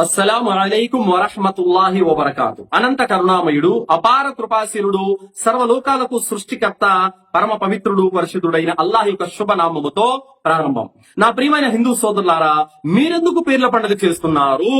అస్సలం అలైకుం వరహమతుల్లాహి వబర్కాతు. అనంత కరుణామయుడు అపార కృపాశీలుడు సర్వలోకాలకు సృష్టికర్త పరమ పవిత్రుడు పరిశుద్ధుడైన అల్లాహ్ యొక్క శుభనామముతో ప్రారంభం. నా ప్రియమైన హిందూ సోదరులారా మీరెందుకు పీర్ల పండుగ చేస్తున్నారు?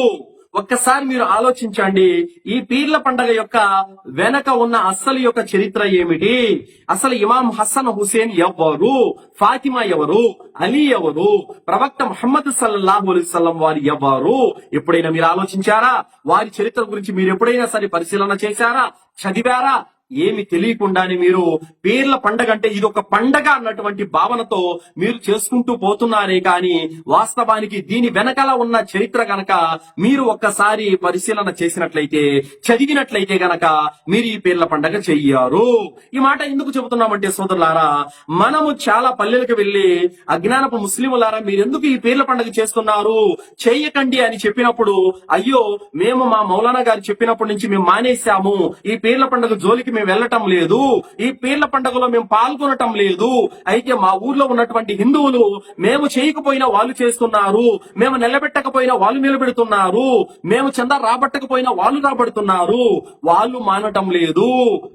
ఒక్కసారి మీరు ఆలోచించండి ఈ పీర్ల పండగ యొక్క వెనక ఉన్న అస్సలు యొక్క చరిత్ర ఏమిటి? అసలు ఇమాం హసన్ హుసేన్ ఎవరు? ఫాతిమా ఎవరు? అలీ ఎవరు? ప్రవక్త ముహమ్మద్ సల్లల్లాహు అలైవల్లం వారు ఎవరు? ఎప్పుడైనా మీరు ఆలోచించారా? వారి చరిత్ర గురించి మీరు ఎప్పుడైనా సరే పరిశీలన చేశారా? చదివారా? ఏమి తెలియకుండానే మీరు పీర్ల పండగ అంటే ఇది ఒక పండగ అన్నటువంటి భావనతో మీరు చేసుకుంటూ పోతున్నారే కానీ వాస్తవానికి దీని వెనకాల ఉన్న చరిత్ర గనక మీరు ఒక్కసారి పరిశీలన చేసినట్లయితే చదివినట్లయితే గనక మీరు ఈ పీర్ల పండగ చెయ్యారు. ఈ మాట ఎందుకు చెబుతున్నామంటే సోదరులారా మనము చాలా పల్లెలకు వెళ్ళి అజ్ఞానపు ముస్లింలారా మీరు ఎందుకు ఈ పీర్ల పండగ చేస్తున్నారు? చెయ్యకండి అని చెప్పినప్పుడు అయ్యో మేము మా మౌలానా గారు చెప్పినప్పటి నుంచి మేము మానేశాము. ఈ పీర్ల పండగ జోలికి మేము వెళ్ళటం లేదు. ఈ పీర్ల పండుగలో మేము పాల్గొనటం లేదు. అయితే మా ఊర్లో ఉన్నటువంటి హిందువులు మేము చేయకపోయినా వాళ్ళు చేస్తున్నారు. మేము నిలబెట్టకపోయినా వాళ్ళు నిలబెడుతున్నారు. మేము చందా రాబట్టకపోయినా వాళ్ళు రాబడుతున్నారు. వాళ్ళు మానటం లేదు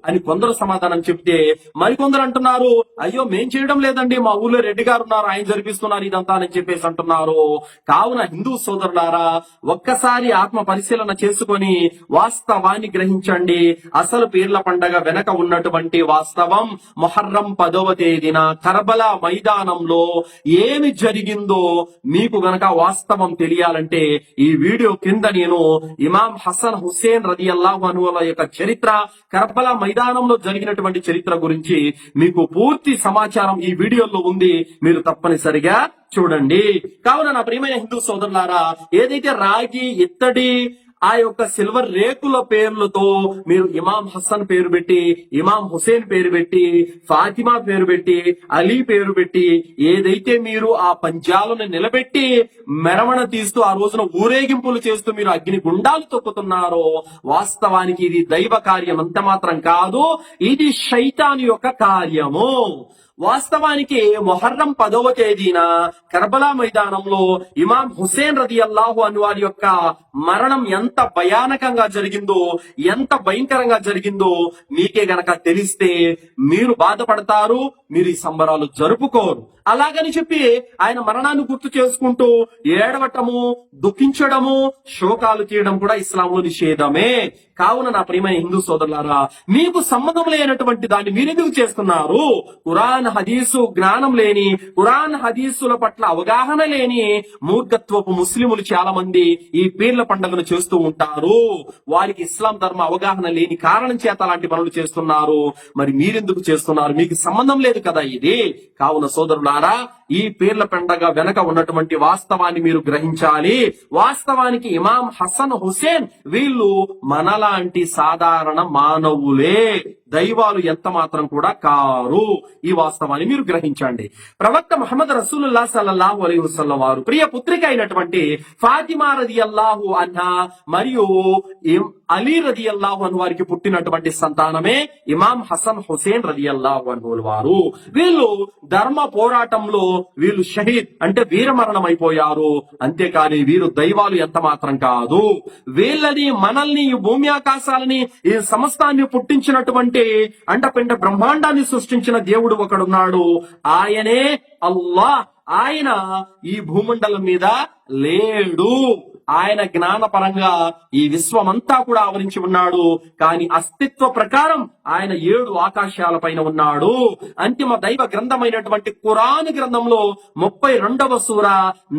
అని కొందరు సమాధానం చెప్తే మరికొందరు అంటున్నారు అయ్యో మేం చేయడం లేదండి. మా ఊర్లో రెడ్డి గారు ఉన్నారు ఆయన జరిపిస్తున్నారు ఇదంతా అని చెప్పేసి అంటున్నారు. కావున హిందూ సోదరులారా ఒక్కసారి ఆత్మ పరిశీలన చేసుకొని వాస్తవాన్ని గ్రహించండి. అసలు పీర్ల పండగ వెనక ఉన్నటువంటి వాస్తవం మొహర్రం పదవ తేదీన కర్బలా మైదానంలో ఏమి జరిగిందో మీకు గనక వాస్తవం తెలియాలంటే ఈ వీడియో కింద నేను ఇమాం హసన్ హుసేన్ రది అల్లాహనుల యొక్క చరిత్ర కర్బలా మైదానంలో జరిగినటువంటి చరిత్ర గురించి మీకు పూర్తి సమాచారం ఈ వీడియోలో ఉంది. మీరు తప్పనిసరిగా చూడండి. కావున నా ప్రియమైన హిందూ సోదరులారా ఏదైతే రాగి ఇత్తడి ఆ యొక్క సిల్వర్ రేకుల పేర్లతో మీరు ఇమాం హసన్ పేరు పెట్టి ఇమాం హుసేన్ పేరు పెట్టి ఫాతిమా పేరు పెట్టి అలీ పేరు పెట్టి ఏదైతే మీరు ఆ పంజాలను నిలబెట్టి మెరవణ తీస్తూ ఆ రోజున ఊరేగింపులు చేస్తూ మీరు అగ్ని గుండాలు తొక్కుతున్నారో వాస్తవానికి ఇది దైవ కార్యం. అంత మాత్రం కాదు ఇది శైతాన్ యొక్క కార్యము. వాస్తవానికి మొహర్రం పదవ తేదీన కర్బలా మైదానంలో ఇమాం హుసేన్ రది అల్లాహు అని వారి యొక్క మరణం ఎంత భయానకంగా జరిగిందో ఎంత భయంకరంగా జరిగిందో మీకే గనక తెలిస్తే మీరు బాధపడతారు మీరు ఈ సంబరాలు జరుపుకోరు. అలాగని చెప్పి ఆయన మరణాన్ని గుర్తు చేసుకుంటూ ఏడవటము దుఃఖించడము శోకాలు తీయడం కూడా ఇస్లాంలో నిషేధమే. కావున నా ప్రియమైన హిందూ సోదరులారా మీకు సంబంధం లేనటువంటి దాన్ని మీరెందుకు చేస్తున్నారు? కురాన్ హదీసు జ్ఞానం లేని కురాన్ హదీసుల పట్ల అవగాహన లేని మూర్ఖత్వపు ముస్లిములు చాలా మంది ఈ పీర్ల పండుగను చేస్తూ ఉంటారు. వారికి ఇస్లాం ధర్మ అవగాహన లేని కారణం చేత అలాంటి పనులు చేస్తున్నారు. మరి మీరెందుకు చేస్తున్నారు? మీకు సంబంధం లేదు కదా ఇది? కావున సోదరులారా ఈ పీర్ల పండగ వెనక ఉన్నటువంటి వాస్తవాన్ని మీరు గ్రహించాలి. వాస్తవానికి ఇమాం హసన్ హుసేన్ వీళ్ళు మనలాంటి సాధారణ మానవులే. దైవాలు ఎంత మాత్రం కూడా కారు. ఈ వాస్తవాన్ని మీరు గ్రహించండి. ప్రవక్త మహమ్మద్ రసూలుల్లా సల్లాహు అలీ వసల్లం వారు ప్రియ పుత్రిక అయినటువంటి ఫాతిమా రది అల్లాహు అన్న మరియు అలీ రది అల్లాహు అన్ వారికి పుట్టినటువంటి సంతానమే ఇమాం హసన్ హుసేన్ రది అల్లాహు అన్హుల్ వారు. వీళ్ళు ధర్మ పోరాటంలో వీళ్ళు షహీద్ అంటే వీరమరణం అయిపోయారు అంతేకాని వీరు దైవాలు ఎంత మాత్రం కాదు. వీళ్ళని మనల్ని ఈ భూమి ఆకాశాలని ఈ సమస్తాన్ని పుట్టించినటువంటి అండపిండ బ్రహ్మాండాన్ని సృష్టించిన దేవుడు ఒకడున్నాడు. ఆయనే అల్లా ఆయన ఈ భూమండలం మీద లేడు. ఆయన జ్ఞానపరంగా ఈ విశ్వమంతా కూడా ఆవరించి ఉన్నాడు కానీ అస్తిత్వ ప్రకారం ఆయన ఏడు ఆకాశాల పైన ఉన్నాడు అంతిమ దైవ గ్రంథమైనటువంటి ఖురాన్ గ్రంథంలో ముప్పై రెండవ సూర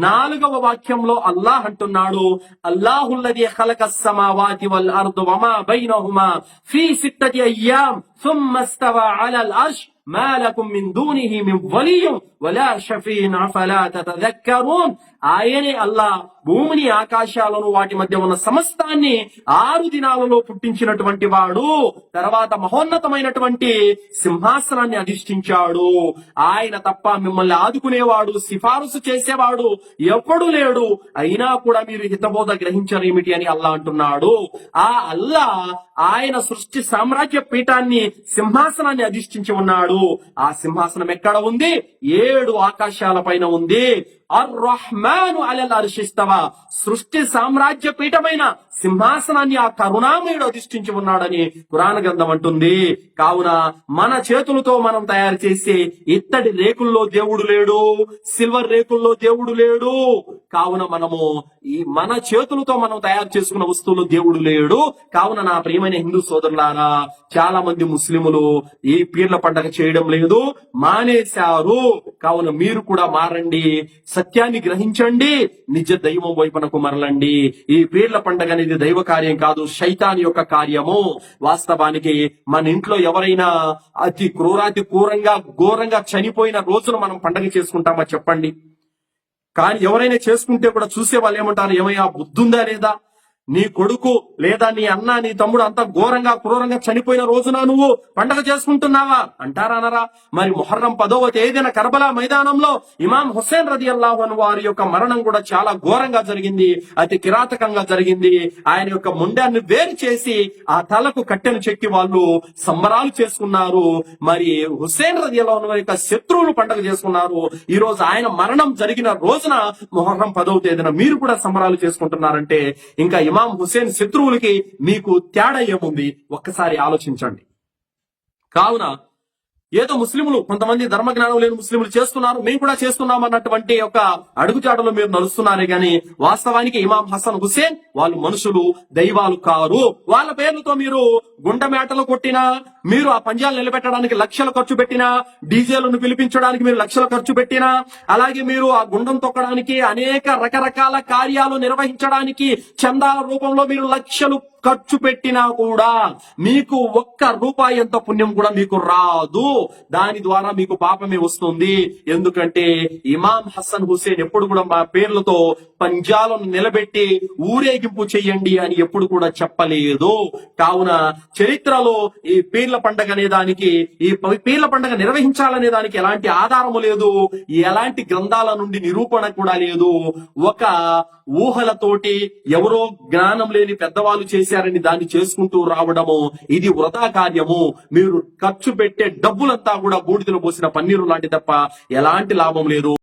నాలుగవ వాక్యంలో అల్లాహ్ అంటున్నాడు అల్లాహుల్లది ఖలక సమావాతి వల్ అర్దు వమా బైనహుమా ఫీ సిత్తతి అయ్యాం ثم استوى على العرش మాలకుం మిన్ దూనిహి మిన్ వలియం వలా షఫీన్ ఫలా తతదక్కరూన్ ఆయనే అల్లా భూమిని ఆకాశాలను వాటి మధ్య ఉన్న సమస్తాన్ని ఆరు దినాలలో పుట్టించినటువంటి వాడు తర్వాత మహోన్నతమైనటువంటి సింహాసనాన్ని అధిష్ఠించాడు. ఆయన తప్ప మిమ్మల్ని ఆదుకునేవాడు సిఫారసు చేసేవాడు ఎప్పుడు లేడు. అయినా కూడా మీరు హితబోధ గ్రహించరేమిటి అని అల్లా అంటున్నాడు. ఆ అల్లా ఆయన సృష్టి సామ్రాజ్య పీఠాన్ని సింహాసనాన్ని అధిష్ఠించి ఉన్నాడు. ఆ సింహాసనం ఎక్కడ ఉంది? ఏడు ఆకాశాల పైన ఉంది. అర్ రహ్మాను అలల్ అర్షిస్తవ. సృష్టి సామ్రాజ్య పీఠమైన సింహాసనాన్ని ఆ కరుణామయుడు అధిష్ఠించి ఉన్నాడని పురాణ గ్రంథం అంటుంది. కావున మన చేతులతో మనం తయారు చేసే ఇత్తడి రేకుల్లో దేవుడు లేడు సిల్వర్ రేకుల్లో దేవుడు లేడు. కావున మనము ఈ మన చేతులతో మనం తయారు చేసుకున్న వస్తువులు దేవుడు లేడు. కావున నా ప్రియమైన హిందూ సోదరులారా చాలా మంది ముస్లిములు ఈ పీర్ల పండగ చేయడం లేదు మానేశారు. కావున మీరు కూడా మారండి సత్యాన్ని గ్రహించండి నిజ దైవం వైపునకు మరలండి. ఈ పీర్ల పండగ అనేది దైవ కార్యం కాదు శైతాన్ యొక్క కార్యము. వాస్తవానికి మన ఇంట్లో ఎవరైనా అతి క్రూరాతి క్రూరంగా ఘోరంగా చనిపోయిన రోజున మనం పండగ చేసుకుంటామా చెప్పండి? కానీ ఎవరైనా చేసుకుంటే కూడా చూసే వాళ్ళు ఏమంటారు ఏమయ్యా బుద్ధుందా లేదా? నీ కొడుకు లేదా నీ అన్న నీ తమ్ముడు అంత ఘోరంగా క్రూరంగా చనిపోయిన రోజున నువ్వు పండగ చేసుకుంటున్నావా? అంటారా అనరా మరి మొహర్రం పదవ తేదీన కర్బలా మైదానంలో ఇమాం హుస్సేన్ రది అల్లాహన్ వారి యొక్క మరణం కూడా చాలా ఘోరంగా జరిగింది. అతి కిరాతకంగా జరిగింది. ఆయన యొక్క ముండాన్ని వేరు చేసి ఆ తలకు కట్టెను చెక్కి వాళ్ళు సంబరాలు చేసుకున్నారు. మరి హుస్సేన్ రది అల్లాహన్ వారి యొక్క శత్రువులు పండగ చేసుకున్నారు. ఈ రోజు ఆయన మరణం జరిగిన రోజున మొహర్రం పదవ తేదీన మీరు కూడా సంబరాలు చేసుకుంటున్నారంటే ఇంకా ఇమాం హుసేన్ శత్రువులకి మీకు తేడా ఏముంది? ఒక్కసారి ఆలోచించండి. కావున ఏదో ముస్లింలు కొంతమంది ధర్మ జ్ఞానం లేని ముస్లింలు చేస్తున్నారు మేము కూడా చేస్తున్నాం అన్నటువంటి ఒక అడుగుచాటలో మీరు నడుస్తున్నారే గాని వాస్తవానికి ఇమాం హసన్ హుస్సేన్ వాళ్ళు మనుషులు దైవాలు కారు. వాళ్ళ పేర్లతో మీరు గుండెమేటలు కొట్టినా మీరు ఆ పంజాలు నిలబెట్టడానికి లక్షలు ఖర్చు పెట్టినా డీజేలను పిలిపించడానికి మీరు లక్షలు ఖర్చు పెట్టినా అలాగే మీరు ఆ గుండం తొక్కడానికి అనేక రకరకాల కార్యాలు నిర్వహించడానికి చందాల రూపంలో మీరు లక్షలు ఖర్చు పెట్టినా కూడా మీకు ఒక్క రూపాయి ఎంత పుణ్యం కూడా మీకు రాదు. దాని ద్వారా మీకు పాపమే వస్తుంది. ఎందుకంటే ఇమాం హసన్ హుసేన్ ఎప్పుడు కూడా మా పేర్లతో పంజాలను నిలబెట్టి ఊరేగింపు చెయ్యండి అని ఎప్పుడు కూడా చెప్పలేదు. కావున చరిత్రలో ఈ పీర్ల పండగ అనే దానికి ఈ పీర్ల పండగ నిర్వహించాలనే దానికి ఎలాంటి ఆధారము లేదు. ఎలాంటి గ్రంథాల నుండి నిరూపణ కూడా లేదు. ఒక ఊహలతోటి ఎవరో జ్ఞానం లేని పెద్దవాళ్ళు చేశారని దాన్ని చేసుకుంటూ రావడము ఇది వృధా కార్యము. మీరు ఖర్చు పెట్టే డబ్బు డబ్బులంతా కూడా బూడిదలో పోసిన పన్నీరు లాంటి తప్ప ఎలాంటి లాభం లేదు.